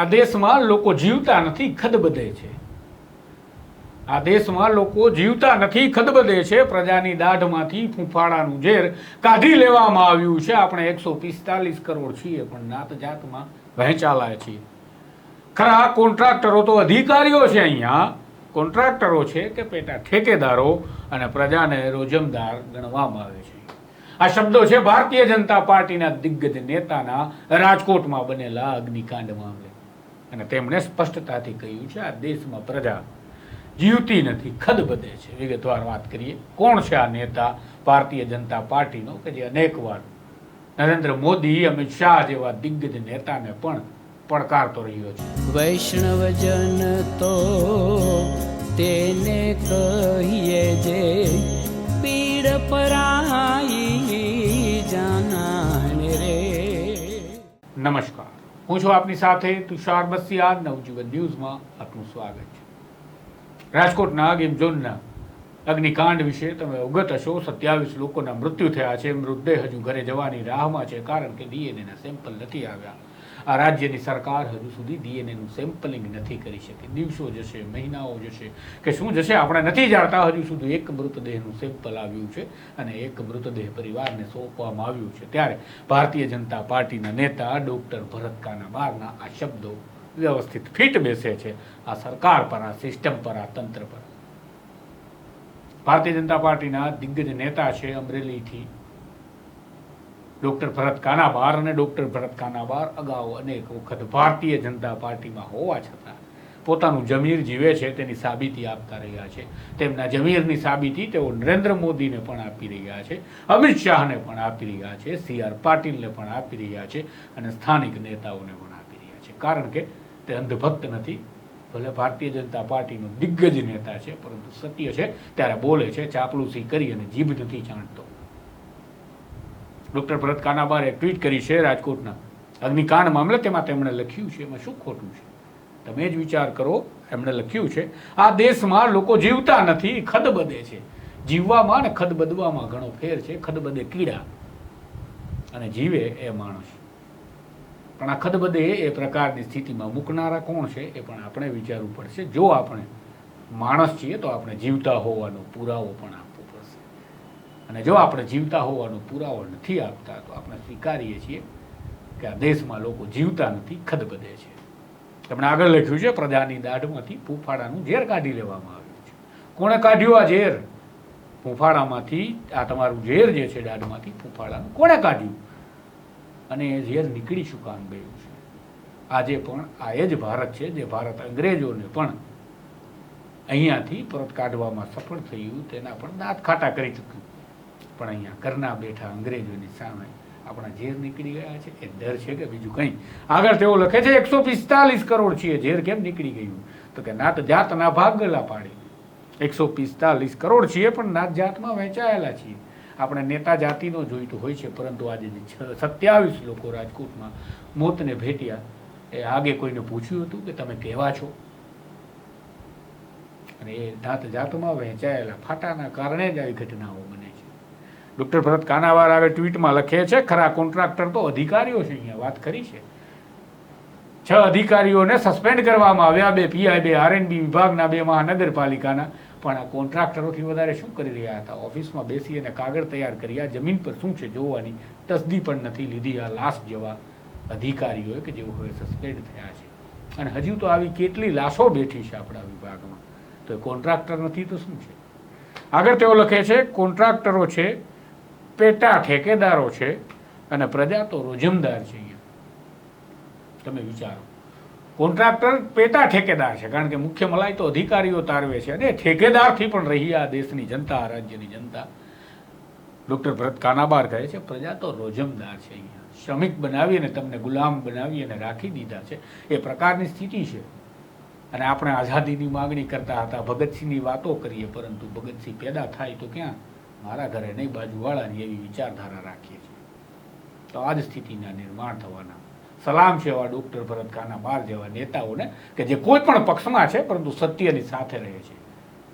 આ દેશમાં લોકો જીવતા નથી ખદબદે છે. આ દેશમાં લોકો જીવતા નથી ખદબદે છે. પ્રજાની દાઢમાંથી ફૂંફાડાનું ઝેર કાઢી લેવામાં આવ્યું છે. આપણે એકસો પિસ્તાલીસ કરોડ છીએ, પણ નાત જાતમાં વહેંચાલાય છીએ. ખરા, કોન્ટ્રાક્ટરો તો અધિકારીઓ છે અહીંયા. કોન્ટ્રાક્ટરો છે કે પેટા ઠેકેદારો અને પ્રજાને રોજમદાર ગણવામાં આવે છે. આ શબ્દો છે ભારતીય જનતા પાર્ટીના દિગ્ગજ નેતાના રાજકોટમાં બનેલા અગ્નિકાંડ મામલે અને તેમણે સ્પષ્ટતાથી કહ્યું છે આ દેશમાં પ્રજા જીવતી નથી ખદબદે છે. વિગતવાર વાત કરીએ. કોણ છે આ નેતા ભારતીય જનતા પાર્ટીનો? કે જે અનેકવાર નરેન્દ્ર મોદી અમિત શાહ જેવા દિગ્ગજ નેતાને પણ પડકારતો રહ્યો છે. વૈષ્ણવજન તો તેને કહીએ જે પીડ પરાઈ જાનાને રે. નમસ્કાર. હું છું આપની સાથે તુષાર બસિયા નવજીવન ન્યૂઝમાં આપનું સ્વાગત છે. રાજકોટના ગેમ ઝોનના અગ્નિકાંડ વિશે તમે અવગત હશો સત્યાવીસ લોકોના મૃત્યુ થયા છે. મૃતદેહ હજુ ઘરે જવાની રાહમાં છે કારણ કે ડીએનએના સેમ્પલ નથી આવ્યા. આ રાજ્યની સરકાર હજુ સુધી ડીએનએનું સેમ્પલિંગ નથી કરી શકી. દિવસો જશે, મહિનાઓ જશે. કે શું જશે આપણે નથી જાણતા. હજુ સુધી એક મૃતદેહનું સેમ્પલ આવ્યું છે અને એક મૃતદેહ પરિવારને સોંપવામાં આવ્યું છે. ત્યારે ભારતીય જનતા પાર્ટીના નેતા ડૉક્ટર ભરત કાનાબારના આ શબ્દો વ્યવસ્થિત ફિટ બેસે છે. આ સરકાર પર, આ સિસ્ટમ પર, આ તંત્ર પર. ભારતીય જનતા પાર્ટીના દિગ્ગજ નેતા છે અમરેલીથી ડોક્ટર ભરત કાનાબાર અને ડોક્ટર ભરત કાનાબાર અગાઉ અનેક વખત ભારતીય જનતા પાર્ટીમાં હોવા છતાં પોતાનું જમીર જીવે છે, તેની સાબિતી આપતા રહ્યા છે. તેમના જમીરની સાબિતી તેઓ નરેન્દ્ર મોદીને પણ આપી રહ્યા છે, અમિત શાહને પણ આપી રહ્યા છે, સી આર પાટીલને પણ આપી રહ્યા છે અને સ્થાનિક નેતાઓને પણ આપી રહ્યા છે. કારણ કે તે અંધભક્ત નથી ભલે ભારતીય જનતા પાર્ટીનો દિગ્ગજ નેતા છે, પરંતુ સત્ય છે, ત્યારે બોલે છે, ચાપલુસી કરી અને જીભ નથી ચાંટતો ડોક્ટર ભરત કાનાબારે ટ્વીટ કરી છે રાજકોટના, અગ્નિકાંડ મામલે તેમાં તેમણે લખ્યું છે, એમાં શું ખોટું છે? તમે જ વિચાર કરો, એમણે લખ્યું છે, આ દેશમાં લોકો જીવતા નથી, ખદબદે છે. જીવવામાં અને ખદબદવામાં ઘણો ફેર છે, ખદબદે કીડા. અને જીવે એ માણસ. પણ આ ખદબદે એ પ્રકારની સ્થિતિમાં મૂકનારા કોણ છે એ પણ આપણે વિચારવું પડશે. જો આપણે માણસ છીએ તો આપણે જીવતા હોવાનો પુરાવો પણ આપવો પડશે. અને જો આપણે જીવતા હોવાનો પુરાવો નથી આપતા, તો આપણે સ્વીકારીએ છીએ કે આ દેશમાં લોકો જીવતા નથી ખદબદે છે. તેમણે આગળ લખ્યું છે, પ્રજાની દાઢમાંથી ફૂફાડાનું ઝેર કાઢી લેવામાં આવ્યું છે. કોણે કાઢ્યું આ ઝેર? ફૂફાડામાંથી, આ તમારું ઝેર જે છે, દાઢમાંથી ફૂફાડાનું, કોણે કાઢ્યું? અને એ ઝેર નીકળી શું કામ ગયું છે? આજે પણ આ એ જ ભારત છે જે ભારત અંગ્રેજોને પણ અહીંયાથી પરત કાઢવામાં સફળ થયું, તેના પણ દાંત ખાટા કરી ચૂક્યું. પણ અહીંયા કરના બેઠા અંગ્રેજોની સામે આપણા ઝેર નીકળી ગયા છે. એ ડર છે કે બીજું કંઈ. આગળ તેઓ લખે છે, એકસો પિસ્તાલીસ કરોડ છીએ ઝેર કેમ નીકળી ગયું? તો કે નાત જાતના ભાગ ગલા પાડી. એકસો પિસ્તાલીસ કરોડ છીએ, પણ નાત જાતમાં વહેંચાયેલા છીએ. આપણે નેતા જાતિનો જોઈતું હોય છે, પરંતુ આજે જે સત્યાવીસ લોકો રાજકોટમાં મોતને ભેટ્યા, એ આગે કોઈને પૂછ્યું હતું કે તમે કેવા છો? અને એ જાત જાતમાં વહેંચાયેલા ફાટાના કારણે જ આવી ઘટનાઓ બને છે. ડૉક્ટર ભરત કાનાવાર આવે ટ્વીટમાં લખે છે, ખરા કોન્ટ્રાક્ટર તો અધિકારીઓ છે, અહીંયા વાત કરી છે. છ અધિકારીઓને સસ્પેન્ડ કરવામાં આવ્યા, બે પીઆઈ બે આરએનબી વિભાગના, બે મહાનગરપાલિકાના પણ આ કોન્ટ્રાક્ટરોથી વધારે શું કરી રહ્યા હતા? ઓફિસમાં બેસી અને કાગળ તૈયાર કર્યા જમીન પર શું છે જોવાની તસદી પણ નથી લીધી. આ લાશ જેવા અધિકારીઓએ કે જેઓ હવે સસ્પેન્ડ થયા છે. અને હજુ તો આવી કેટલી લાશો બેઠી છે આપણા વિભાગમાં. તો એ કોન્ટ્રાક્ટર નથી તો શું છે? આગળ તેઓ લખે છે, કોન્ટ્રાક્ટરો છે, પેટા ઠેકેદારો છે અને પ્રજા તો રોજમદાર છે અહીંયા. તમે વિચારો. કોન્ટ્રાક્ટર પેટા ઠેકેદાર છે, કારણ કે મુખ્ય મલાઈ તો અધિકારીઓ તારવે છે અને ઠેકેદારથી પણ રહી આ દેશની જનતા આ રાજ્યની જનતા. ડૉક્ટર ભરત કાનાબાર કહે છે, પ્રજા તો રોજમદાર છે અહીંયા. શ્રમિક બનાવી અને તમને ગુલામ બનાવી અને રાખી દીધા છે. એ પ્રકારની સ્થિતિ છે. અને આપણે આઝાદીની માગણી કરતા હતા, ભગતસિંહની વાતો કરીએ, પરંતુ ભગતસિંહ પેદા થાય તો ક્યાં? મારા ઘરે નહીં, બાજુવાળાની એવી વિચારધારા રાખીએ છીએ. તો આ જ સ્થિતિના નિર્માણ થવાના સલામ છે એવા ડૉક્ટર ભરત કાના બાર જેવા નેતાઓને કે જે કોઈ પણ પક્ષમાં છે, પરંતુ સત્યની સાથે રહે છે.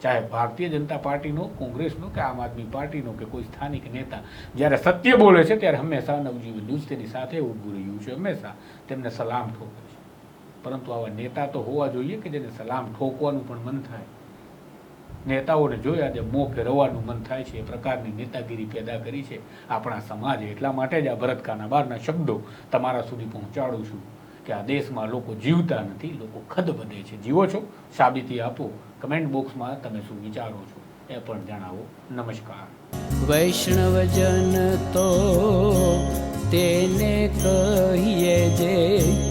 ચાહે ભારતીય જનતા પાર્ટીનો, કોંગ્રેસનો કે આમ આદમી પાર્ટીનો કે કોઈ સ્થાનિક નેતા જ્યારે સત્ય બોલે છે, ત્યારે હંમેશા નવજીવન ન્યૂઝ તેની સાથે ઊભું રહ્યું છે, હંમેશા તેમને સલામ ઠોકે છે. પરંતુ આવા નેતા તો હોવા જોઈએ કે જેને સલામ ઠોકવાનું પણ મન થાય. નેતાઓને જોયા જે મોં ફેરવવાનું મન થાય છે, એ પ્રકારની નેતાગીરી પેદા કરી છે. આપણા સમાજે એટલા માટે જ આ ભરતકાના બારના શબ્દો તમારા સુધી પહોંચાડું છું કે આ દેશમાં લોકો જીવતા નથી, લોકો ખદબદે છે. જીવો છો, સાબિતી આપો. કમેન્ટ બોક્સમાં તમે શું વિચારો છો એ પણ જણાવો. નમસ્કાર. વૈષ્ણવજન તો તેને કહીએ જે